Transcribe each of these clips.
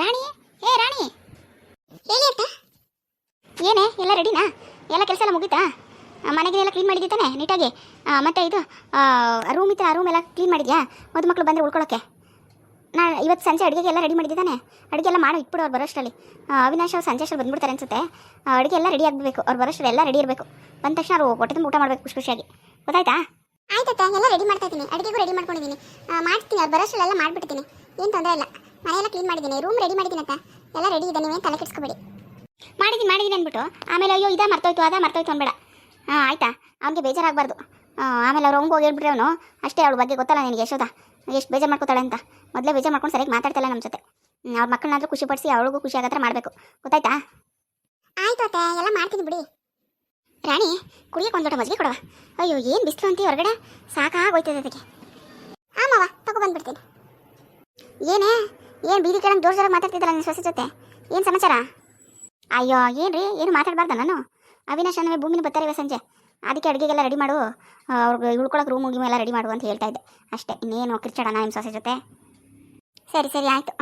ರಾಣಿ, ಏ ರಾಣಿ. ಹೇಳಿ ಅಕ್ಕ. ಏನೇ, ಎಲ್ಲ ರೆಡಿನಾ? ಎಲ್ಲ ಕೆಲಸ ಎಲ್ಲ ಮುಗೀತಾ? ಮನೆಗೆಲ್ಲ ಕ್ಲೀನ್ ಮಾಡಿದ್ದೆ ತಾನೆ, ನೀಟಾಗಿ? ಮತ್ತು ಇದು ರೂಮ್ ಇತ್ತು, ಆ ರೂಮ್ ಎಲ್ಲ ಕ್ಲೀನ್ ಮಾಡಿದ್ಯಾ? ಮದುಮಕ್ಳು ಬಂದರೆ ಉಳ್ಕೊಳ್ಳೋಕ್ಕೆ ನಾ, ಇವತ್ತು ಸಂಜೆ ಅಡುಗೆಗೆ ಎಲ್ಲ ರೆಡಿ ಮಾಡಿದ್ದಾನೆ ಅಡುಗೆ ಎಲ್ಲ ಮಾಡಿ, ಇಟ್ಬಿಡು ಅವ್ರು ಬರೋಷ್ಟರಲ್ಲಿ. ಅವಿನಾಶ್ ಅವ್ರು ಸಂಜೆ ಅಷ್ಟರಲ್ಲಿ ಬಂದ್ಬಿಡ್ತಾರೆ ಅನ್ಸುತ್ತೆ. ಅಡುಗೆ ಎಲ್ಲ ರೆಡಿ ಆಗಬೇಕು. ಅವ್ರು ಬರೋಷ್ಟರಲ್ಲಿ ಎಲ್ಲ ರೆಡಿ ಇರಬೇಕು. ಬಂದ ತಕ್ಷಣ ಅವರು ಹೊಟ್ಟೆ ತುಂಬ ಊಟ ಮಾಡಬೇಕು ಖುಷಿ ಖುಷಿಯಾಗಿ. ಗೊತ್ತಾಯ್ತಾ? ಆಯ್ತಾಯ್ತಾ ಎಲ್ಲ ರೆಡಿ ಮಾಡ್ತಾ ಇದ್ದೀನಿ. ಅಡುಗೆಗೂ ರೆಡಿ ಮಾಡ್ಕೊಂಡಿದ್ದೀನಿ. ಮಾಡ್ತೀನಿ, ಅವ್ರು ಬರೋಷ್ಟರಲ್ಲೆಲ್ಲ ಮಾಡಿಬಿಡ್ತೀನಿ. ಏನು ತೊಂದರೆ ಇಲ್ಲ. ಮನೆಯೆಲ್ಲ ಕ್ಲೀನ್ ಮಾಡಿದ್ದೀನಿ ರೂಮ್ ರೆಡಿ ಮಾಡಿದ್ದೀನಿ ಅಂತ ಎಲ್ಲ ರೆಡಿ ಇದೆ ನೀವೇನು ತಲೆ ಕೆಡಿಸ್ಕೋಬೇಡಿ. ಮಾಡಿದ್ದೀನಿ ಮಾಡಿದ್ದೀನಿ ಅಂದ್ಬಿಟ್ಟು. ಆಮೇಲೆ ಅಯ್ಯೋ ಇದೇ ಮರ್ತೋಯ್ತು ಅದಾ ಮರ್ತೋಯ್ತು ಅನ್ಬೇಡ. ಹಾಂ ಆಯ್ತಾ? ಅವ್ನಿಗೆ ಬೇಜಾರಾಗಬಾರ್ದು. ಆಮೇಲೆ ಅವ್ರು ಹಂಗೆ ಹೋಗಿ ಹೇಳ್ಬಿಟ್ರೆ ಅವನು. ಅಷ್ಟೇ ಅವಳ ಬಗ್ಗೆ ಗೊತ್ತಲ್ಲ ನಿನಗೆ ಯಶೋದ ಎಷ್ಟು ಬೇಜಾರು ಮಾಡ್ಕೋತಾಳೆ ಅಂತ. ಮೊದಲೇ ಬೇಜಾರು ಮಾಡ್ಕೊಂಡು ಸರಿಯಾಗಿ ಮಾತಾಡ್ತಾಳೆ ನಮ್ಮ ಜೊತೆ. ಅವ್ರ ಮಕ್ಕಳನ್ನಾದ್ರೂ ಖುಷಿಪಡಿಸಿ ಅವಳಿಗೂ ಖುಷಿ ಆಗತ್ರ ಮಾಡಬೇಕು. ಗೊತ್ತಾಯ್ತಾ? ಆಯ್ತು ಅತ್ತೆ ಎಲ್ಲ ಮಾಡ್ತೀನಿ ಬಿಡಿ. ರಾಣಿ ಕುಡಿಯಕ್ಕೆ ಒಂದು ಲೋಟ ಮಜ್ಜಿಗೆ ಕೊಡವ ಅಯ್ಯೋ ಏನು ಬಿಸಿಲು ಅಂತೀವಿ ಹೊರಗಡೆ? ಸಾಕಾಗೋಯ್ತದೆ ಅದಕ್ಕೆ. ಆಮವ ಮಾವ ತಗೊಬಂದ್ಬಿಡ್ತೀನಿ ಏನೇ? ಏನು ಬೀದಿ ಕೆಳಗೆ ಜೋರ್ ಜೋರಾಗಿ ಮಾತಾಡ್ತಿದ್ದಲ್ಲ ನಿನ್ನ ಸೊಸೆ ಜೊತೆ? ಏನು ಸಮಾಚಾರ? ಅಯ್ಯೋ ಏನು ರೀ ಏನು ಮಾತಾಡಬಾರ್ದ ನಾನು? ಅವಿನಾಶ್ ಅನ್ನವೇ ಭೂಮಿನ ಬರ್ತಾರೆ ಸಂಜೆ. ಅದಕ್ಕೆ ಅಡುಗೆಗೆಲ್ಲ ರೆಡಿ ಮಾಡು. ಅವ್ರಿಗೆ ಉಳ್ಕೊಳ್ಳೋಕೆ ರೂಮ್ ಹೋಗಿ ಎಲ್ಲ ರೆಡಿ ಮಾಡು ಅಂತ ಹೇಳ್ತಾ ಇದ್ದೆ. ಅಷ್ಟೇ, ಇನ್ನೇನು ಕಿರ್ಚಾಡೋಣ ನಿಮ್ಮ ಸೊಸೆ ಜೊತೆ? ಸರಿ ಸರಿ, ಆಯಿತು.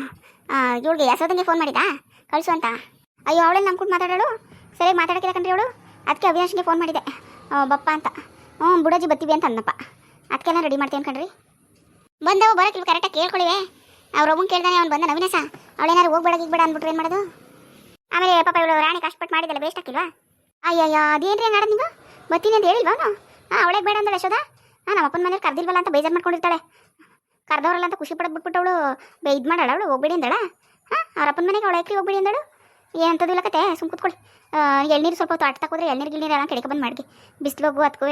ಇವಳಿಗೆ ಯಶೋದಂಗೆ ಫೋನ್ ಮಾಡಿದಾ? ಕಳಿಸು ಅಂತ. ಅಯ್ಯೋ ಅವಳೇ ನಮ್ಮ ಕೂಡ ಮಾತಾಡೋಳು? ಸರಿಯಾಗಿ ಮಾತಾಡೋಕ್ಕಿಲ್ಲ ಕಣ್ರಿ ಅವಳು? ಅದಕ್ಕೆ ಅವಿನಾಶ್ಗೆ ಫೋನ್ ಮಾಡಿದೆ. ಬಪ್ಪ ಅಂತ. ಹ್ಞೂ ಬುಡಜ್ಜಿ ಬತ್ತೀವಿ ಅಂತ ಅನ್ನಪ್ಪ ಅದಕ್ಕೆಲ್ಲ ರೆಡಿ ಮಾಡ್ತೀನಿ ಕಣ್ರಿ. ಬಂದವು ಬರೋಕ್ಕಿಲ್ಲ ಕರೆಕ್ಟಾಗಿ ಕೇಳ್ಕೊಳ್ಳಿವೆ ಅವ್ರ ಒಬ್ಬನ್ ಕೇಳ್ದಾನೆ, ಅವ್ನು ಬಂದ ನವೀನಸ ಅವಳೇನಾರು ಹೋಗ್ಬೇಡ ಬೇಡ ಅಂದ್ಬಿಟ್ರೆ ಏನು ಮಾಡೋದು? ಆಮೇಲೆ ಪಾಪ ಇವಳು ರಾಣಿ ಕಷ್ಟಪಟ್ಟು ಮಾಡಿದಲ್ಲ ಬೇಸ್ಟ್ ಹಾಕಿಲ್ವಾ? ಅಯ್ಯಯ್ಯ, ಅದೇನ್ರಿ ಹಂಗಾಡ ನೀವು? ಬತ್ತೀನಿ ಅಂತ ಹೇಳಿಲ್ವಾ ಅವನು? ಹಾಂ, ಅವಳೇ ಬೇಡ ಅಂದ ಯಶೋದ ಹಾಂ, ನಮ್ಮ ಅಪ್ಪನ ಮನೇಲಿ ಕರ್ದಿಲ್ವಲ್ಲ ಅಂತ ಬೇಜಾರು ಮಾಡ್ಕೊಂಡಿರ್ತಾಳೆ. ಕರ್ದವ್ರಲ್ಲ ಅಂತ ಖುಷಿ ಪಡೋದು ಬಿಟ್ಬಿಟ್ಟು ಅವಳು ಬೇ ಇದು ಮಾಡಾಳ ಅವಳು, ಹೋಗ್ಬೇಡಿ ಅಂದಾಳ? ಹಾಂ, ಅವ್ರ ಅಪ್ಪನ ಮನೆಗೆ ಅವಳು ಯಾಕ್ರಿ ಹೋಗ್ಬೇಡಿ ಅಂದಳು? ಏನಂತದ್ದು ಇಲ್ಲ ಕತೆ, ಸುಮ್ ಕುತ್ಕೊಳ್ಳಿ. ಎಳ್ನೀರು ಸ್ವಲ್ಪ ಹೊತ್ತು ಆಟ ತಗೋದ್ರೆ ಎಳ್ನೀರು ಗಿಳ್ನೀರು ಎಲ್ಲ ಕೆಳಗೆ ಬಂದು ಮಾಡಿ ಬಿಸಿಲೋಗು ಅದಕ್ಕೂ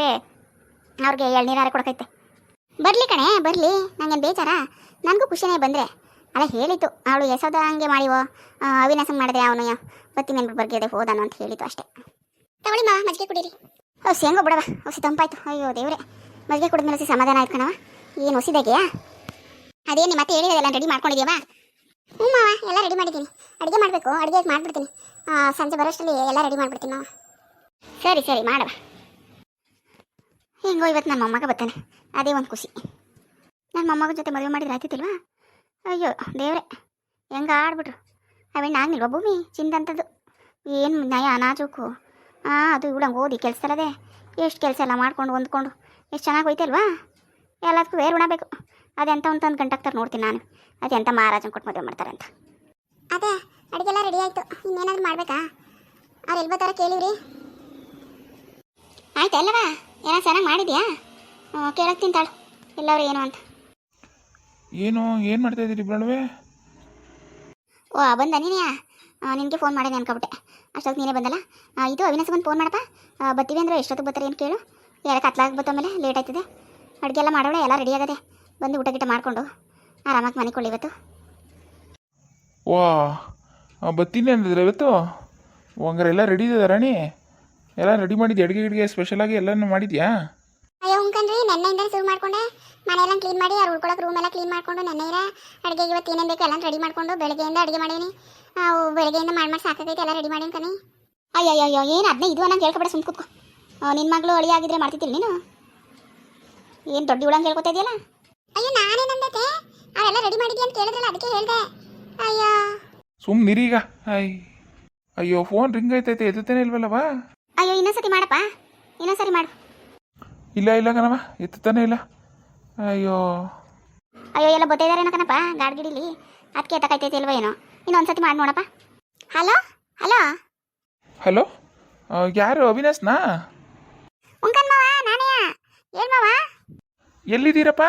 ಅವ್ರಿಗೆ ಎಳ್ನೀರು ಕೊಡಕೈತೆ. ಬರಲಿ ಕಣೆ, ಬರಲಿ, ನಂಗೇನು ಬೇಜಾರ? ನನಗೂ ಖುಷಿನೇ ಬಂದರೆ. ಅಲ್ಲ ಹೇಳಿತು ಅವಳು ಎಸೋದ ಹಂಗೆ ಮಾಡಿವೋ? ಅವಿನಾಸ ಮಾಡಿದೆ ಅವನು. ಬತ್ತಿ ಅಂದ್ಬಿಟ್ಟು ಬರ್ಗಿದೆ ಹೋದಾನು ಅಂತ ಹೇಳಿತು ಅಷ್ಟೇ. ತಗೊಳ್ಳಿ ಮಾವ ಮಜ್ಜಿಗೆ ಕುಡೀರಿ. ಓ ಹೆಂಗೋ ಬಿಡವ. ಹೊಸಿ ತಂಪಾಯ್ತು. ಅಯ್ಯೋ, ದೇವ್ರೆ. ಮಜ್ಜಿಗೆ ಕುಡಿದ್ಮೇಲೆ ಹೊಸಿ ಸಮಾಧಾನ ಆಯ್ತು ಕಣವ ಏನು ಹೊಸಿದಾಗೆಯಾ ಅದೇನು ಮತ್ತೆ ಹೇಳಿದೆಲ್ಲ ರೆಡಿ ಮಾಡ್ಕೊಂಡಿದ್ಯವ ಹ್ಞೂ ಮಾವ, ಎಲ್ಲ ರೆಡಿ ಮಾಡಿದ್ದೀನಿ. ಅಡುಗೆ ಮಾಡಬೇಕು. ಅಡುಗೆ ಮಾಡಿಬಿಡ್ತೀನಿ. ಸಂಜೆ ಬರೋಷ್ಟರಲ್ಲಿ ಎಲ್ಲ ರೆಡಿ ಮಾಡಿಬಿಡ್ತೀನಿ ಮಾವ. ಸರಿ ಸರಿ, ಮಾಡವ. ಹೆಂಗೋ ಇವತ್ತು ನಮ್ಮ ಮೊಮ್ಮಗ ಬರ್ತಾನೆ. ಅದೇ ಒಂದು ಖುಷಿ. ನನ್ನ ಮೊಮ್ಮಗ ಜೊತೆ ಮದುವೆ ಮಾಡಿದ್ರೆ ಆಯ್ತಿಲ್ವಾ ಅಯ್ಯೋ ದೇವ್ರೆ ಹೆಂಗೆ ಆಡ್ಬಿಟ್ರು. ಅವೇನು ಆಗ್ನಿಲ್ವಾ ಭೂಮಿ? ಚಿಂದಂಥದ್ದು ಏನು ನಯ ನಾಜೂಕು ಹಾಂ ಅದು ಇವಳಂಗೆ ಓದಿ ಕೆಲಸದಲ್ಲದೆ ಎಷ್ಟು ಕೆಲಸ ಎಲ್ಲ ಮಾಡ್ಕೊಂಡು ಹೊಂದ್ಕೊಂಡು. ಎಷ್ಟು ಚೆನ್ನಾಗಿ ಹೋಯ್ತಲ್ವಾ? ಎಲ್ಲದಕ್ಕೂ ಬೇರೆ ಉಣಬೇಕು ಅದೆಂತ ಒಂದು ತಂದು ಗಂಟಾಗ್ತಾರೆ ನೋಡ್ತೀನಿ ನಾನು. ಅದೆಂತ ಮಹಾರಾಜನ್ ಕೊಟ್ಟು ಮದುವೆ ಮಾಡ್ತಾರೆ ಅಂತ. ಅದೇ ಅಡುಗೆ ಎಲ್ಲ ರೆಡಿ ಆಯಿತು. ಇನ್ನೇನಾದ್ರು ಮಾಡಬೇಕಾ? ಅವ್ರು ಎಲ್ಲಿ ಬರ್ತಾರ ಕೇಳಿವ್ರಿ. ಆಯ್ತು ಅಲ್ಲವಾ ಏನೋ ಚೆನ್ನಾಗಿ ಮಾಡಿದ್ಯಾ? ಕೇಳಕ್ಕೆ ತಿಂತಾಳು. ಎಲ್ಲರೂ ಏನು ಅಂತ. ಏನು ಏನು ಮಾಡ್ತಾ ಇದ್ದೀರಿ ಬ್ರಣವೇ ಓ ಬಂದ ನೀನೇ? ನಿನಗೆ ಫೋನ್ ಮಾಡಿದೆ ಅನ್ಕೊಬಿಟ್ಟೆ. ಅಷ್ಟೊತ್ತು ನೀನೇ ಬಂದಲ್ಲ? ಇದು ಅವಿನಾಶ ಬಂದು ಫೋನ್ ಮಾಡಪ್ಪ. ಬತ್ತೀವಿ ಬರ್ತೀವಿ ಅಂದ್ರೆ ಎಷ್ಟೊತ್ತಿಗೆ ಬರ್ತಾರೆ ಏನು ಕೇಳು. ಯಾರ ಕತ್ಲಾಗ ಬತ್ತ ಮೇಲೆ ಲೇಟ್ ಆಯ್ತದೆ. ಅಡುಗೆ ಎಲ್ಲ ಮಾಡೋಣ ಎಲ್ಲ ರೆಡಿ ಆಗದೆ. ಬಂದು ಊಟ ಗಿಟ ಮಾಡಿಕೊಂಡು ಆರಾಮಾಗಿ ಮನೆ ಕೊಳ್ಳಿ ಇವತ್ತು. ವಾ ಬತ್ತೀನಿ ಅಂದಿದ್ರೆ ಇವತ್ತು? ಹಂಗಾರೆ ಎಲ್ಲ ರೆಡಿ ಇದೆ ರಾಣಿ? ಎಲ್ಲ ರೆಡಿ ಮಾಡಿದ್ಯಾ? ಅಡುಗೆ ಗಿಡಿಗೆ ಸ್ಪೆಷಲಾಗಿ ಎಲ್ಲನೂ ಮಾಡಿದ್ಯಾ? ಅಯ್ಯೋ ಉಂಕಂದ್ರಿ ನೆನ್ನೆಯಿಂದ ಶುರು ಮಾಡ್ಕೊಂಡೆ. ಮನೆಯೆಲ್ಲ ಕ್ಲೀನ್ ಮಾಡಿ ಅವ್ರು ಉಳ್ಕೊಳಕ್ಕೆ ರೂಮ್ ಎಲ್ಲ ಕ್ಲೀನ್ ಮಾಡ್ಕೊಂಡು ನೆನ್ನೆರ ಅಡುಗೆಗೆ ಇವತ್ತು ಏನೇನು ಬೇಕು ಎಲ್ಲ ರೆಡಿ ಮಾಡಿಕೊಂಡು ಬೆಳಗ್ಗೆಯಿಂದ ಅಡುಗೆ ಮಾಡೀನಿ. ಅವು ಬೆಳಗ್ಗೆಯಿಂದ ಮಾಡಿ ಮಾಡಿ ಸಾಕಾಗೈತೆ ಎಲ್ಲ ರೆಡಿ ಮಾಡೀನಿ ಕಣಿ. ಅಯ್ಯಯ್ಯೋ ಏನು ಅದನ್ನೇ ಇದು ನಂಗೆ ಹೇಳ್ಕೊಬೇಡ ಸುಮ್ ಕೂತ್ಕೊ. ನಿನ್ನ ಮಗಳು ಅಳಿ ಆಗಿದ್ರೆ ಮಾಡ್ತಿದ್ದಿಲ್ಲ ನೀನು? ಏನು ದೊಡ್ಡ ಉಳಂಗೆ ಹೇಳ್ಕೊತಾ ಇದೆಯಲ್ಲ? ಅಯ್ಯೋ ನಾನೇನಂದೈತೆ ಅವರೆಲ್ಲ ರೆಡಿ ಮಾಡಿದ್ಯಾ ಅಂತ ಕೇಳಿದ್ರಲ್ಲ ಅದಕ್ಕೆ ಹೇಳಿದೆ. ಅಯ್ಯೋ. ಸುಮ್ಮನಿರೀಗ ಅಯ್ಯ ಅಯ್ಯೋ ಫೋನ್ ರಿಂಗ್ ಆಯ್ತೈತೆ ಎತ್ತುತ್ತೇನೆ ಇಲ್ವಲ್ಲವಾ ಅಯ್ಯೋ ಇನ್ನೊಂದ್ಸತಿ ಮಾಡಪ್ಪ. ಇನ್ನೊಂದ್ಸರಿ ಮಾಡು. ಇಲ್ಲ ಇಲ್ಲ ಕಣವ ಎತ್ತುತ್ತಾನೆ ಇಲ್ಲ. ಅಯ್ಯೋ. ಅಯ್ಯೋ ಎಲ್ಲ ಬತ್ತಿದಾರೇನೋ ಕಣಪ್ಪ? ಗಾಡ್ಗಿಡಿಲಿ ಅದಕ್ಕೆ ಎತ್ತಕೈತೈತೆ ಇಲ್ವ ಏನೋ? ಇನ್ನೊಂದ್ಸತಿ ಮಾಡಿ ನೋಡಪ್ಪ. ಹಲೋ? ಹಲೋ? ಹಲೋ? ಯಾರು? ಅವಿನಾಶ್ನಾ? ಉಂಕನ್ ಮಾವ ನಾನೇ ಏನ್ ಮಾವ? ಎಲ್ಲಿದ್ದೀರಪ್ಪ?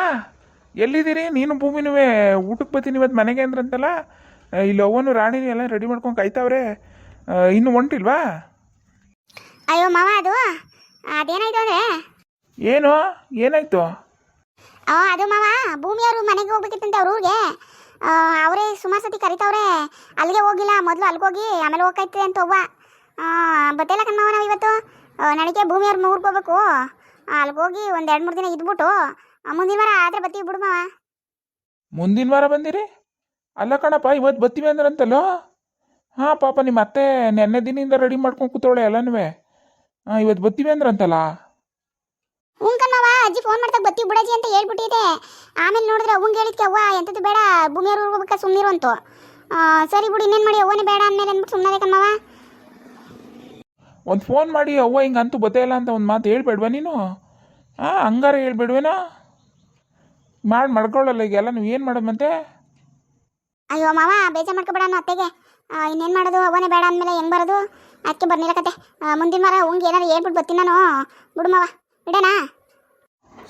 ಎಲ್ಲಿದ್ದೀರಿ? ನೀನು ಭೂಮಿನುವೆ ಊಟಕ್ಕೆ ಬರ್ತೀನಿ ಇವತ್ತು ಮನೆಗೆ ಅಂದ್ರಂತಲ್ಲ? ಇಲ್ಲಿ ಅವನು ರಾಣಿನೂ ಎಲ್ಲ ರೆಡಿ ಮಾಡ್ಕೊಂಡು ಕಾಯ್ತಾವ್ರೆ. ಇನ್ನು ಹೊಂಟಿಲ್ವಾ? ಅಯ್ಯೋ ಮಾವ ಅದು ಅದೇನಾಯ್ತು ಅಂದ್ರೆ? ಏನು? ಏನಾಯ್ತು? ಅದು ಮಾವ ಭೂಮಿಯವರು ಮನೆಗೆ ಹೋಗ್ಬೇಕಿತ್ತಂತೆ ಅವ್ರ ಊರಿಗೆ. ಅವರೇ ಸುಮಾರು ಸತಿ ಕರಿತಾವ್ರೆ. ಅಲ್ಲಿಗೆ ಹೋಗಿಲ್ಲ, ಮೊದಲು ಅಲ್ಲಿಗೆ ಹೋಗಿ ಆಮೇಲೆ ಹೋಗ್ತೈತೆ ಅಂತ ಒಬ್ಬ ಬತ್ತಿಲ್ಲ ಕಣ್ಮಾವ ನಾವು ಇವತ್ತು? ನನಗೆ ಭೂಮಿಯವ್ರ ಊರಿಗೆ ಹೋಗ್ಬೇಕು. ಹೋಗಿ ಒಂದು ಎರಡು ಮೂರು ದಿನ ಇದ್ಬಿಟ್ಟು ಮುಂದಿನ ವಾರ ಆದರೆ ಬತ್ತೀವಿ ಬಿಡು ಮಾವ. ಮುಂದಿನ ವಾರ ಬಂದಿರಿ? ಅಲ್ಲ ಕಣಪ್ಪ ಇವತ್ತು ಬರ್ತೀವಿ ಅಂದ್ರಂತಲ್ಲೋ? ಹಾಂ, ಪಾಪ ನಿಮ್ಮ ಅತ್ತೆ ನೆನ್ನೆ ದಿನದಿಂದ ರೆಡಿ ಮಾಡ್ಕೊಂಡು ಕೂತವಳೆ ಎಲ್ಲನೂ ಇವತ್ತು ಬತ್ತೀವಿ ಅಂದ್ರಂತಲ್ಲ? ಹ್ಞೂ ಅಜ್ಜಿ ಫೋನ್ ಮಾಡ್ದಾಗ ಬತ್ತಿ ಬಿಡಜ್ಜಿ ಅಂತ ಹೇಳ್ಬಿಟ್ಟಿದೆ. ಆಮೇಲೆ ನೋಡಿದ್ರೆ ಅವ್ವಂಗೆ ಹೇಳಿದ್ಕೆ ಅವ್ವ ಎಂಥದ್ದು ಬೇಡ ಭೂಮಿಯವ್ರ ಊರಿಗೆ ಹೋಗ್ಬೇಕಾ ಸುಮ್ಮನಿರು ಅಂತು. ಸರಿ ಬಿಡು ಇನ್ನೇನು ಮಾಡಿ ಅವ್ವನೇ ಬೇಡ ಅಂದಮೇಲೆ ಅಂದ್ಬಿಟ್ಟು ಸುಮ್ಮನೆ ಕಮ್ಮವ ಒಂದು ಫೋನ್ ಮಾಡಿ ಅವ್ವ ಹಿಂಗೆ ಅಂತೂ ಬತ್ತೇ ಇಲ್ಲ ಅಂತ ಒಂದು ಮಾತು ಹೇಳ್ಬೇಡ್ವಾ ನೀನು? ಹಾಂ ಹಂಗಾರ ಹೇಳ್ಬೇಡ್ವೇನೋ? ಮಾಡಿ ಮಾಡ್ಕೊಳ್ಳಲ್ಲ ಈಗ ಎಲ್ಲ ನೀವು ಏನು ಮಾಡೋದಂತೆ ಅಯ್ಯೋ ಮಾವ ಬೇಜಾರು ಮಾಡ್ಕೊಬೇಡ ಅನ್ನೋ ಅತ್ತೆಗೆ. ಇನ್ನೇನು ಮಾಡೋದು ಅವನೇ ಬೇಡ ಅಂದಮೇಲೆ ಹೆಂಗೆ ಬರೋದು? ಅದಕ್ಕೆ ಬರ್ನಿಲ್ಲ ಕತೆ. ಮುಂದಿನ ವಾರ ಹಂಗೆ ಏನಾರು ಹೇಳ್ಬಿಟ್ಟು ಬರ್ತೀನಿ ನಾನು. ಬಿಡು ಮಾವ. ಇಡೇನಾ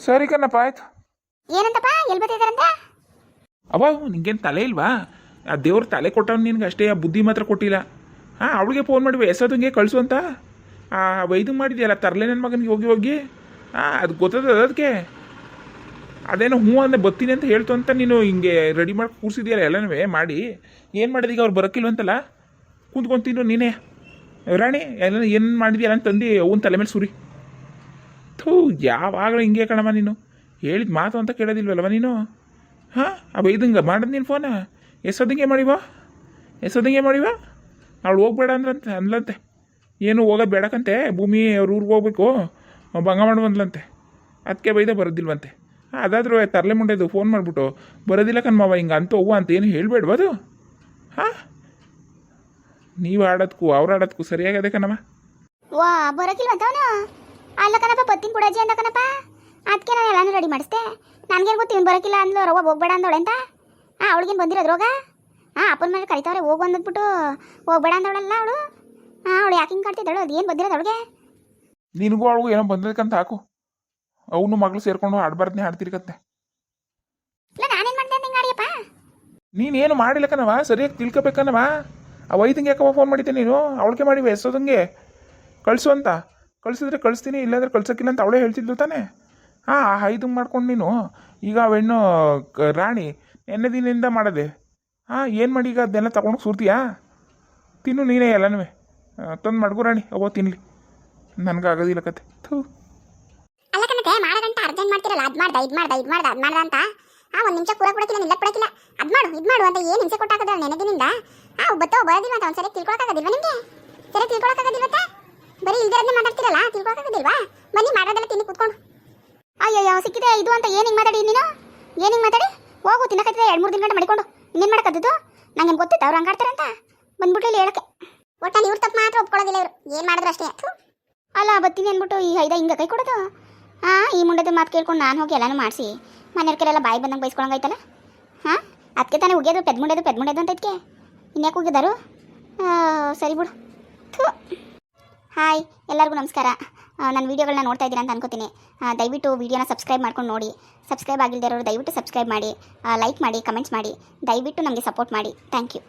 ಸರಿ ಕಣ್ಣಪ್ಪ ಆಯ್ತು. ಏನಂತಪ್ಪ? ಎಲ್ಲಿ ಬರ್ತಿದಾರಂತ? ಅವ ನಿಂಗೇನು ತಲೆ ಇಲ್ವಾ? ಆ ದೇವ್ರ ತಲೆ ಕೊಟ್ಟವನು ನಿನ್ಗೆ ಅಷ್ಟೇ ಆ ಬುದ್ಧಿ ಮಾತ್ರ ಕೊಟ್ಟಿಲ್ಲ. ಹಾಂ ಅವಳಿಗೆ ಫೋನ್ ಮಾಡಿ ಎಸೋದಂಗೆ ಕಳಿಸು ಅಂತ. ಆ ವೈದು ಮಾಡಿದ್ಯಲ್ಲ ತರಲೆ ನನ್ನ ಮಗನಿಗೆ ಹೋಗಿ ಹೋಗಿ? ಹಾಂ ಅದು ಗೊತ್ತದ ಅದಕ್ಕೆ? ಅದೇನೋ ಹ್ಞೂ ಅಂದ್ರೆ ಬತ್ತೀನಿ ಅಂತ ಹೇಳ್ತು ಅಂತ ನೀನು ಹಿಂಗೆ ರೆಡಿ ಮಾಡಿ ಕೂರಿಸಿದ್ಯಲ್ಲ ಎಲ್ಲನೂ ಮಾಡಿ. ಏನು ಮಾಡಿದ ಈಗ ಅವ್ರು ಬರೋಕ್ಕಿಲ್ವಂತಲ್ಲ ಕುಂತ್ಕೊಂತೀನಿ ನೀನೇ. ರಾಣಿ ಎಲ್ಲ ಏನು ಮಾಡಿದ್ಯಲ್ಲ ಅಂತಂದು ಅವನ ತಲೆ ಮೇಲೆ ಸುರಿ. ಥೂ, ಯಾವಾಗಲೂ ಹಿಂಗೆ ಕಣಮ್ಮ ನೀನು. ಹೇಳಿದ ಮಾತು ಅಂತ ಕೇಳೋದಿಲ್ವಲ್ಲವ ನೀನು? ಹಾಂ ಆ ಬೈದಂಗೆ ಮಾಡೋದು ನೀನು ಫೋನ? ಎಸೋದಂಗೆ ಮಾಡಿವ ಎಸೋದಂಗೆ ಮಾಡಿವ ಅವಳು ಹೋಗ್ಬೇಡ ಅಂದ್ರಂತೆ ಅಂದ್ಲಂತೆ. ಏನು ಹೋಗೋದು ಬೇಡಕ್ಕಂತೆ ಭೂಮಿ ಅವ್ರ ಊರಿಗೆ ಹೋಗ್ಬೇಕು. ಭಂಗ ಮಾಡು ಬಂದ್ಲಂತೆ ಅದಕ್ಕೆ ಬೈದ ಬರೋದಿಲ್ವಂತೆ. ಅದಾದರೂ ತರಲೆ ಮುಂಡೆದು ಫೋನ್ ಮಾಡಿಬಿಟ್ಟು, ಬರೋದಿಲ್ಲ ಕಣ್ಮವ ಹಿಂಗೆ ಅಂತ ಹೋಗುವ ಅಂತ ಏನು ಹೇಳ್ಬೇಡ್ವ ಅದು? ಹಾಂ? ನೀವು ಆಡೋದಕ್ಕೂ ಅವ್ರು ಆಡೋದಕ್ಕೂ ಸರಿಯಾಗದೆ ಕಣಮ್ಮ? ವಾ ಬರಕಿಲ್ಲ ಅವನು? ಅಲ್ಲ ಕಣಪ್ಪ ಪತ್ತಿನ ಕೊಡಾಜಿ ಅಂದ ಕಣಪ್ಪ. ಅದಕ್ಕೆ ನಾನು ಎಲ್ಲಾನು ರೆಡಿ ಮಾಡಿಸ್ದೆ. ನನಗೇನು ಗೊತ್ತು ಇವ್ನು ಬರೋಕಿಲ್ಲ ಅಂದ್ಲು ರವ ಹೋಗ್ಬೇಡ ಅಂದವಳೆ ಅಂತ. ಹಾಂ ಅವಳಿಗೇನು ಬಂದಿರೋದು ರೋಗ? ಹಾಂ ಅಪ್ಪನ ಮೇಲೆ ಕರಿತಾವ್ರೆ ಹೋಗು ಅಂದ್ಬಿಟ್ಟು ಹೋಗ್ಬೇಡ ಅಂದವಳಲ್ಲ ಅವಳು? ಹಾಂ ಅವಳು ಯಾಕೆ ಹಿಂಗೆ ಕಾಡ್ತಿದ್ದಾಳು ಅದು ಏನು ಬಂದಿರೋದು ಅವಳಿಗೆ? ನಿನಗೂ ಅವಳಿಗೂ ಏನೋ ಬಂದದಕ್ಕಂತ ಹಾಕು. ಅವನು ಮಗಳು ಸೇರ್ಕೊಂಡು ಆಡ್ಬಾರ್ದನ್ನೇ ಆಡ್ತಿರ್ಕತ್ತೆ ಇಲ್ಲ ನಾನೇನು ಮಾಡ್ದೆ ಅಂತ ಹಿಂಗೆ ಆಡಿಯಪ್ಪ ನೀನೇನು ಮಾಡಿಲ್ಲ ಕಣವ ಸರಿಯಾಗಿ ತಿಳ್ಕೊಬೇಕನವ ಆ ವೈದ್ಯಂಗೆ ಯಾಕವ ಫೋನ್ ಮಾಡಿದ್ದೆ ನೀನು? ಅವಳಿಗೆ ಮಾಡಿವೆ ಎಸೋದಂಗೆ. ಕಳಿಸು ಅಂತ. ಕಳಿಸಿದ್ರೆ ಕಳಿಸ್ತೀನಿ, ಇಲ್ಲಾಂದ್ರೆ ಕಳ್ಸೋಕ್ಕಿಲ್ಲ ಅಂತ ಅವಳೇ ಹೇಳ್ತಿದ್ಲು ತಾನೆ. ಹಾಂ ಆ ಐದಂಗೆ ಮಾಡ್ಕೊಂಡು ನೀನು. ಈಗ ಅವೆಣ್ಣು ರಾಣಿ ನೆನ್ನೆ ದಿನದಿಂದ ಮಾಡದೆ. ಹಾಂ ಏನು ಮಾಡಿ ಈಗ ಅದನ್ನೆಲ್ಲ ತಗೊಂಡು ಸುರ್ತೀಯಾ ತಿನ್ನು ನೀನೇ ಎಲ್ಲನೂ ತಂದು ಮಡ್ಗು ರಾಣಿ ಅವೋ ತಿನ್ನಲಿ ನನಗಾಗೋದಿಲ್ಲ ಕತೆ. ಥೂ. ಅಲ್ಲ ಕಣತೆ ಮಾಡಗಂಟ ಅರ್ಜೆಂಟ್ ಮಾಡ್ತಿರಲ್ಲ, ಅದ್ ಮಾಡ್ದ, ಇದ್ ಮಾಡ್ದ ಇದ್ ಮಾಡ್ದ, ಅದ್ ಮಾಡ್ದ ಅಂತ. ಆ, ಒಂದು ನಿಮಿಷ ಕೂರ ಕೊಡಕ್ಕಿಲ್ಲ ನಿಲ್ಲಕ್ಕೆ ಕೊಡಕ್ಕಿಲ್ಲ ಅದ್ ಮಾಡು, ಇದ್ ಮಾಡು ಅಂತ ಏನ್ ಹಿಂಸೆ ಕೊಟ್ಟಾಕದ ನೆನದಿನಿಂದ ಆ ಬತ್ತೋ ಬರೋದಿಲ್ಲ ಅಂತ ಒಂದ್ಸರಿ ತಿಳ್ಕೊಳಕಾಗದಿಲ್ವಾ ನಿಮಗೆ? ಸರಿ ತಿಳ್ಕೊಳಕಾಗದಿಲ್ವತ್ತ ಬರೀ ಇಲ್ದಿರೋದನ್ನೇ ಮಾತಾಡ್ತಿರಲ್ಲ ತಿಳ್ಕೊಳಕಾಗದಿಲ್ವಾ ಬನ್ನಿ ಮಾಡೋದೆಲ್ಲ ತಿನ್ನಿ, ಕುತ್ಕೊಂಡು. ಅಯ್ಯಯ್ಯೋ, ಸಿಕ್ಕಿದೆ, ಇದು ಅಂತ ಏನು ಹಿಂಗೆ ಮಾತಾಡಿ ನೀನು? ಏನು ಹಿಂಗೆ ಮಾತಾಡಿ? ಹೋಗು, ತಿನ್ನಕತ್ತಿದೆ, ಎರಡು ಮೂರು ದಿನ ಗಂಟೆ ಮಾಡಿಕೊಂಡು. ಇನ್ನೇನು ಮಾಡಕತ್ತಿದ್ದು? ನಂಗೆ ಗೊತ್ತಿತ್ತು, ಅವ್ರು ಹಂಗಾಡ್ತಾರೆ ಅಂತ ಬಂದ್ಬಿಟ್ಟು ಇಲ್ಲಿ ಹೇಳಕ್ಕೆ. ಒಟ್ಟಲ್ಲಿ ಇವ್ರ ತಪ್ಪು ಮಾತ್ರ ಒಪ್ಕೊಳ್ಳೋದಿಲ್ಲ ಇವರು. ಏನು ಮಾಡಿದ್ರು ಅಷ್ಟೇ. ಅಲ್ಲ, ಬತ್ತೀನಿ ಅಂದ್ಬಿಟ್ಟು ಈ ಐದ ಹಿಂಗೆ ಕೈ ಕೊಡೋದು? ಹಾಂ, ಈ ಮುಂಡದ ಮಾತು ಕೇಳ್ಕೊಂಡು ನಾನು ಹೋಗಿ ಎಲ್ಲನೂ ಮಾಡಿಸಿ. ಮನೆಯವ್ರಿಗೆಲ್ಲ ಬಾಯಿ ಬಂದಂಗೆ ಬೈಸ್ಕೊಳಂಗೈತಲ್ಲ ಹಾಂ ಅದಕ್ಕೆ ತಾನೇ ಉಗಿಯೋದು ಪೆದ್ ಮುಂಡೆದು ಪೆದ್ ಮುಂಡೆದು ಅಂತ ಇದಕ್ಕೆ ಇನ್ಯಾಕೆ ಉಗಿದಾರು ಸರಿ ಬಿಡು. ಥೂ. ಹಾಯ್, ಎಲ್ಲರಿಗೂ ನಮಸ್ಕಾರ. ನಾನು ವೀಡಿಯೋಗಳನ್ನ ನೋಡ್ತಾ ಇದ್ದೀನಿ ಅಂತ ಅನ್ಕೋತೀನಿ. ದಯವಿಟ್ಟು ವೀಡಿಯೋನ ಸಬ್ಸ್ಕ್ರೈಬ್ ಮಾಡ್ಕೊಂಡು ನೋಡಿ. ಸಬ್ಸ್ಕ್ರೈಬ್ ಆಗಿಲ್ಲದೆ ಇರೋರು ದಯವಿಟ್ಟು ಸಬ್ಸ್ಕ್ರೈಬ್ ಮಾಡಿ ಲೈಕ್ ಮಾಡಿ ಕಮೆಂಟ್ಸ್ ಮಾಡಿ. ದಯವಿಟ್ಟು ನಮಗೆ ಸಪೋರ್ಟ್ ಮಾಡಿ. Thank you